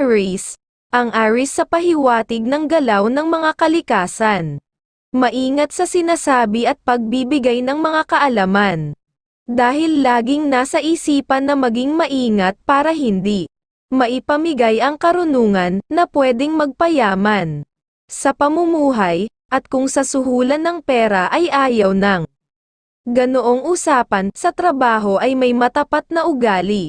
Aries, ang Aries sa pahiwatig ng galaw ng mga kalikasan. Maingat sa sinasabi at pagbibigay ng mga kaalaman. Dahil laging nasa isipan na maging maingat para hindi maipamigay ang karunungan na pwedeng magpayaman sa pamumuhay, at kung sa suhulan ng pera ay ayaw ng ganoong usapan sa trabaho ay may matapat na ugali.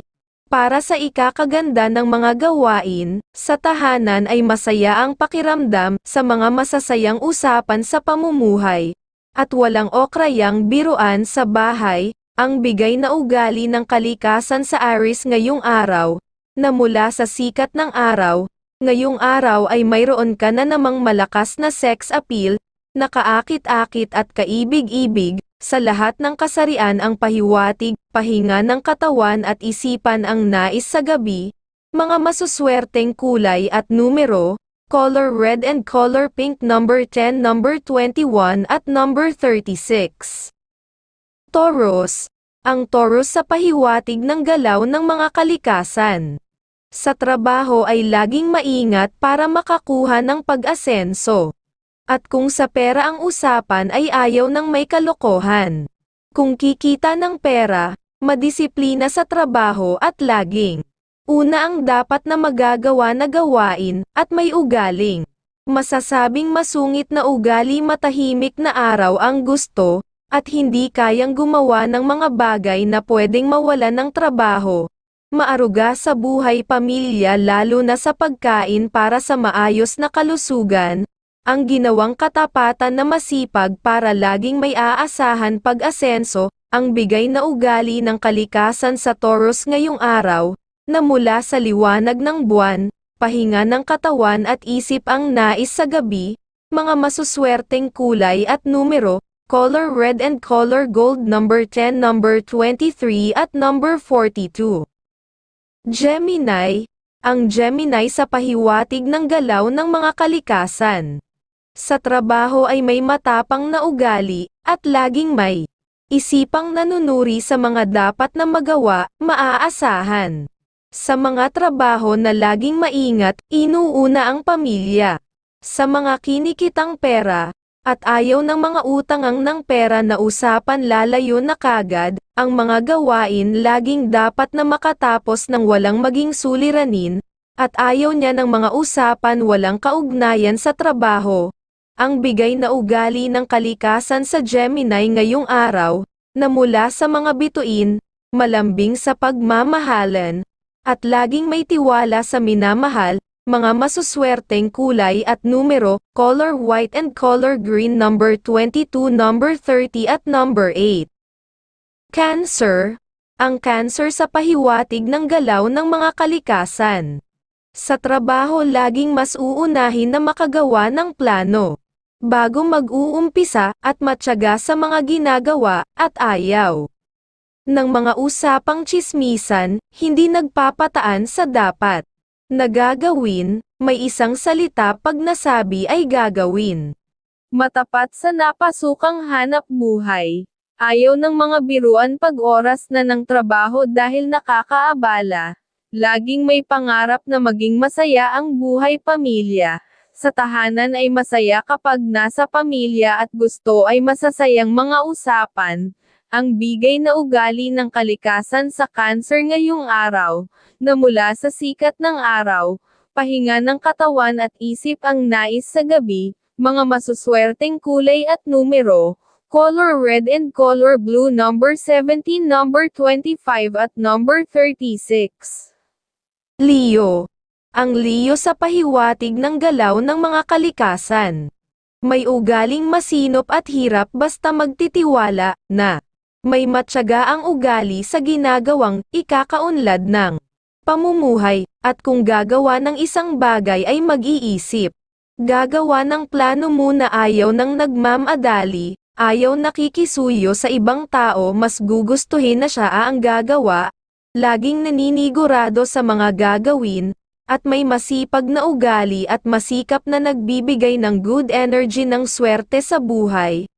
Para sa ikakaganda ng mga gawain, sa tahanan ay masaya ang pakiramdam sa mga masasayang usapan sa pamumuhay, at walang okrayang biruan sa bahay, ang bigay na ugali ng kalikasan sa Aris ngayong araw, na mula sa sikat ng araw, ngayong araw ay mayroon ka na namang malakas na sex appeal, nakaakit-akit at kaibig-ibig, sa lahat ng kasarian ang pahiwatig, pahinga ng katawan at isipan ang nais sa gabi, mga masuswerteng kulay at numero, color red and color pink number 10 number 21 at number 36. Taurus, ang Taurus sa pahiwatig ng galaw ng mga kalikasan. Sa trabaho ay laging maingat para makakuha ng pag-asenso. At kung sa pera ang usapan ay ayaw ng may kalokohan. Kung kikita ng pera, madisiplina sa trabaho at laging. Una ang dapat na magagawa na gawain, at may ugaling. Masasabing masungit na ugali matahimik na araw ang gusto, at hindi kayang gumawa ng mga bagay na pwedeng mawalan ng trabaho. Maaruga sa buhay pamilya lalo na sa pagkain para sa maayos na kalusugan, ang ginawang katapatan na masipag para laging may aasahan pag-asenso, ang bigay na ugali ng kalikasan sa Taurus ngayong araw, na mula sa liwanag ng buwan, pahinga ng katawan at isip ang nais sa gabi, mga masuswerteng kulay at numero, color red and color gold number 10 number 23 at number 42. Gemini, ang Gemini sa pahiwatig ng galaw ng mga kalikasan. Sa trabaho ay may matapang na ugali, at laging may isipang nanunuri sa mga dapat na magawa, maaasahan. Sa mga trabaho na laging maingat, inuuna ang pamilya. Sa mga kinikitang pera, at ayaw ng mga utangang ng pera na usapan lalayo na kagad, ang mga gawain laging dapat na makatapos ng walang maging suliranin, at ayaw niya ng mga usapan walang kaugnayan sa trabaho, ang bigay na ugali ng kalikasan sa Gemini ngayong araw, na mula sa mga bituin, malambing sa pagmamahalan, at laging may tiwala sa minamahal, mga masuswerteng kulay at numero, color white and color green number 22 number 30 at number 8. Cancer, ang cancer sa pahiwatig ng galaw ng mga kalikasan. Sa trabaho laging mas uunahin na makagawa ng plano bago mag-uumpisa at matyaga sa mga ginagawa at ayaw. Ng mga usapang chismisan, hindi nagpapataan sa dapat. Nagagawin, may isang salita pag nasabi ay gagawin. Matapat sa napasukang hanap buhay. Ayaw ng mga biruan pag oras na ng trabaho dahil nakakaabala. Laging may pangarap na maging masaya ang buhay pamilya sa tahanan ay masaya kapag nasa pamilya at gusto ay masasayang mga usapan, ang bigay na ugali ng kalikasan sa cancer ngayong araw, na mula sa sikat ng araw, pahinga ng katawan at isip ang nais sa gabi, mga masuswerteng kulay at numero, color red and color blue number 17 number 25 at number 36. Leo ang Leo sa pahiwatig ng galaw ng mga kalikasan. May ugaling masinop at hirap basta magtitiwala, na may matyaga ang ugali sa ginagawang ikakaunlad ng pamumuhay, at kung gagawa ng isang bagay ay mag-iisip. Gagawa ng plano muna ayaw ng nagmamadali, ayaw nakikisuyo sa ibang tao mas gugustuhin na siya ang gagawa, laging naninigurado sa mga gagawin, at may masipag na ugali at masikap na nagbibigay ng good energy ng swerte sa buhay.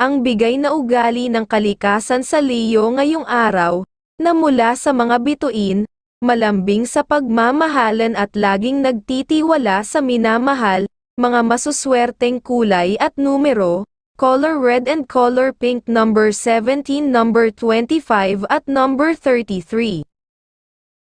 Ang bigay na ugali ng kalikasan sa Leo ngayong araw, na mula sa mga bituin, malambing sa pagmamahalan at laging nagtitiwala sa minamahal, mga masuswerteng kulay at numero, color red and color pink number 17, number 25 at number 33.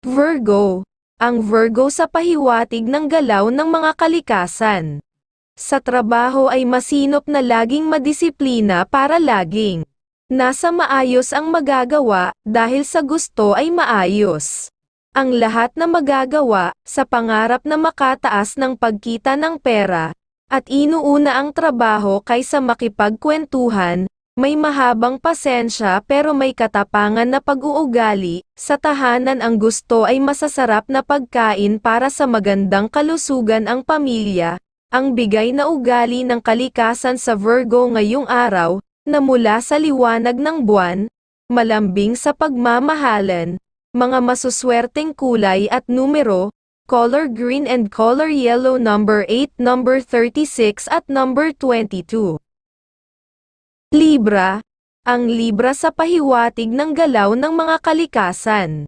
Virgo. Ang Virgo sa pahiwatig ng galaw ng mga kalikasan. Sa trabaho ay masinop na laging madisiplina para laging nasa maayos ang magagawa dahil sa gusto ay maayos. Ang lahat na magagawa sa pangarap na makataas ng pagkita ng pera at inuuna ang trabaho kaysa makipagkwentuhan, may mahabang pasensya pero may katapangan na pag-uugali, sa tahanan ang gusto ay masasarap na pagkain para sa magandang kalusugan ang pamilya, ang bigay na ugali ng kalikasan sa Virgo ngayong araw, na mula sa liwanag ng buwan, malambing sa pagmamahalan, mga masuswerteng kulay at numero, color green and color yellow number 8, number 36 at number 22. Libra, ang Libra sa pahiwatig ng galaw ng mga kalikasan.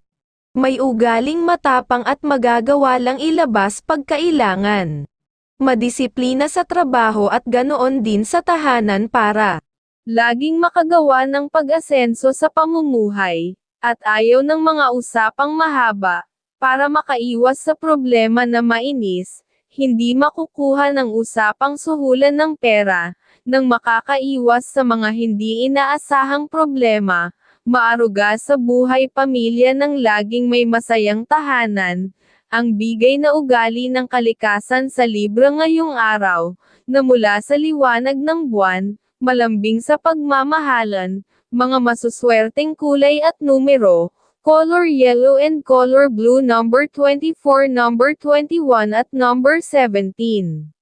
May ugaling matapang at magagawa lang ilabas pagkailangan. Madisiplina sa trabaho at ganoon din sa tahanan para laging makagawa ng pag-asenso sa pamumuhay, at ayaw ng mga usapang mahaba, para makaiwas sa problema na mainis, hindi makukuha ng usapang suhulan ng pera, nang makakaiwas sa mga hindi inaasahang problema, maaruga sa buhay pamilya ng laging may masayang tahanan, ang bigay na ugali ng kalikasan sa Libra ngayong araw, na mula sa liwanag ng buwan, malambing sa pagmamahalan, mga masuswerteng kulay at numero, color yellow and color blue number 24, number 21 at number 17.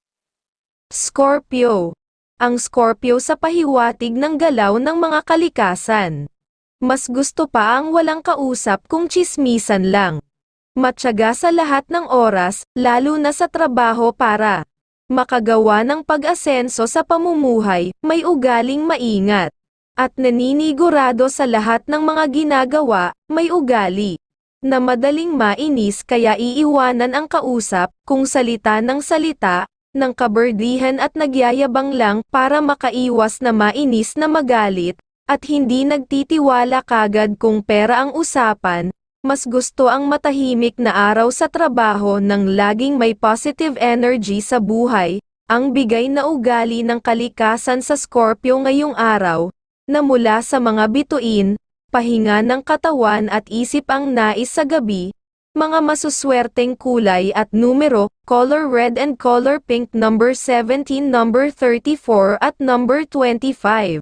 Scorpio. Ang Scorpio sa pahiwatig ng galaw ng mga kalikasan. Mas gusto pa ang walang kausap kung chismisan lang. Matyaga sa lahat ng oras, lalo na sa trabaho para makagawa ng pag-asenso sa pamumuhay, may ugaling maingat. At naninigurado sa lahat ng mga ginagawa, may ugali. Na madaling mainis kaya iiwanan ang kausap, kung salita ng salita, ng kaberdihan at nagyayabang lang para makaiwas na mainis na magalit, at hindi nagtitiwala kagad kung pera ang usapan, mas gusto ang matahimik na araw sa trabaho ng laging may positive energy sa buhay, ang bigay na ugali ng kalikasan sa Scorpio ngayong araw, na mula sa mga bituin, pahinga ng katawan at isip ang nais sa gabi, mga masuswerteng kulay at numero, color red and color pink number 17, number 34 at number 25.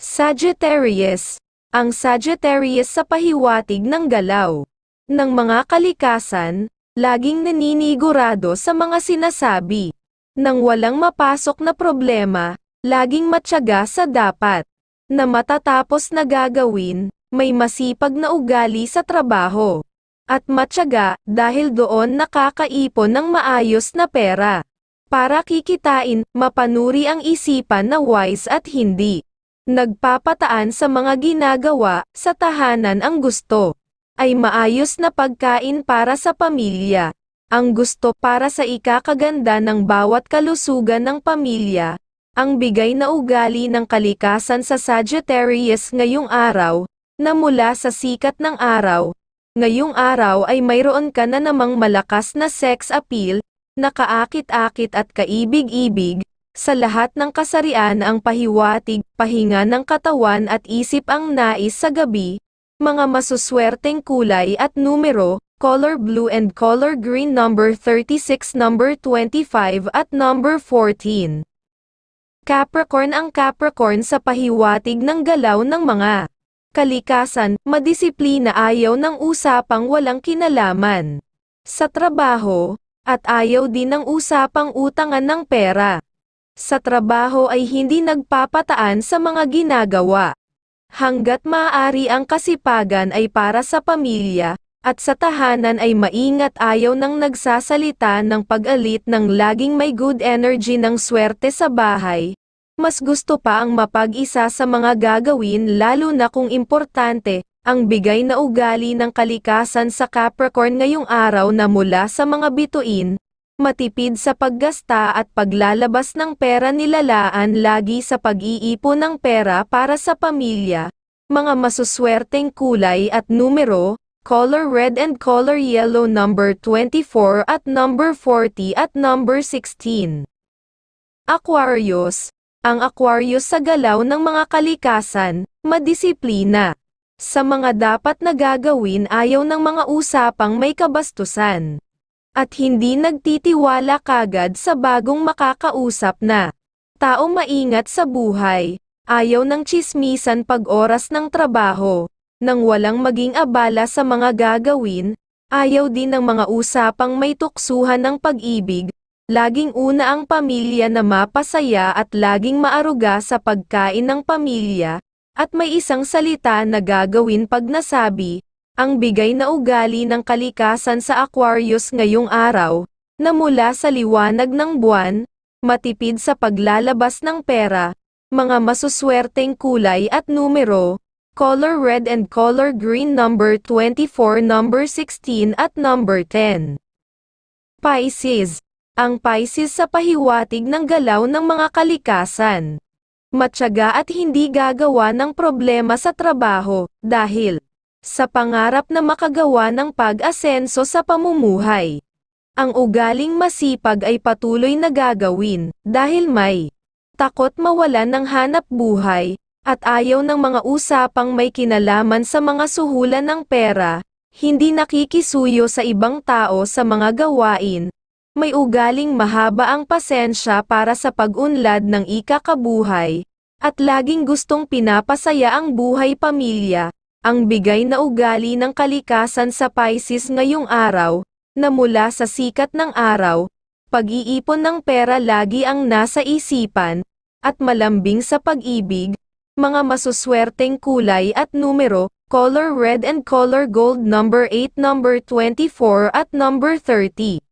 Sagittarius. Ang Sagittarius sa pahiwatig ng galaw ng mga kalikasan, laging naninigurado sa mga sinasabi. Nang walang mapasok na problema, laging matyaga sa dapat na matatapos na gagawin, may masipag na ugali sa trabaho at matyaga dahil doon nakakaipon ng maayos na pera. Para kikitain, mapanuri ang isipan na wise at hindi. Nagpapataan sa mga ginagawa, sa tahanan ang gusto. Ay maayos na pagkain para sa pamilya. Ang gusto para sa ikakaganda ng bawat kalusugan ng pamilya. Ang bigay na ugali ng kalikasan sa Sagittarius ngayong araw, na mula sa sikat ng araw, Ngayong araw ay mayroon ka na namang malakas na sex appeal, nakaakit-akit at kaibig-ibig, sa lahat ng kasarian ang pahiwatig, pahinga ng katawan at isip ang nais sa gabi, mga masuswerteng kulay at numero, color blue and color green number 36 number 25 at number 14. Capricorn ang Capricorn sa pahiwatig ng galaw ng mga kalikasan, madisiplina ayaw ng usapang walang kinalaman sa trabaho, at ayaw din ng usapang utangan ng pera. Sa trabaho ay hindi nagpapataan sa mga ginagawa. Hanggat maaari ang kasipagan ay para sa pamilya, at sa tahanan ay maingat ayaw ng nagsasalita ng pag-alit ng laging may good energy ng swerte sa bahay, mas gusto pa ang mapag-isa sa mga gagawin lalo na kung importante, ang bigay na ugali ng kalikasan sa Capricorn ngayong araw na mula sa mga bituin, matipid sa paggasta at paglalabas ng pera nilalaan lagi sa pag-iipon ng pera para sa pamilya, mga masuswerteng kulay at numero, color red and color yellow number 24 at number 40 at number 16. Aquarius, ang Aquarius sa galaw ng mga kalikasan, madisiplina. Sa mga dapat na gagawin ayaw ng mga usapang may kabastusan. At hindi nagtitiwala kagad sa bagong makakausap na. Tao maingat sa buhay, ayaw ng chismisan pag oras ng trabaho, nang walang maging abala sa mga gagawin, ayaw din ng mga usapang may tuksuhan ng pag-ibig, laging una ang pamilya na mapasaya at laging maaruga sa pagkain ng pamilya, at may isang salita na gagawin pag nasabi, ang bigay na ugali ng kalikasan sa Aquarius ngayong araw, na mula sa liwanag ng buwan, matipid sa paglalabas ng pera, mga masuswerteng kulay at numero, color red and color green number 24 number 16 at number 10. Pisces. Ang Pisces sa pahiwatig ng galaw ng mga kalikasan matyaga at hindi gagawa ng problema sa trabaho, dahil sa pangarap na makagawa ng pag-asenso sa pamumuhay. Ang ugaling masipag ay patuloy na gagawin, dahil may takot mawalan ng hanap buhay, at ayaw ng mga usapang may kinalaman sa mga suhulan ng pera, hindi nakikisuyo sa ibang tao sa mga gawain, may ugaling mahaba ang pasensya para sa pag-unlad ng ikakabuhay, at laging gustong pinapasaya ang buhay pamilya, ang bigay na ugali ng kalikasan sa Pisces ngayong araw, na mula sa sikat ng araw, pag-iipon ng pera lagi ang nasa isipan, at malambing sa pag-ibig, mga masuswerteng kulay at numero, color red and color gold number 8 number 24 at number 30.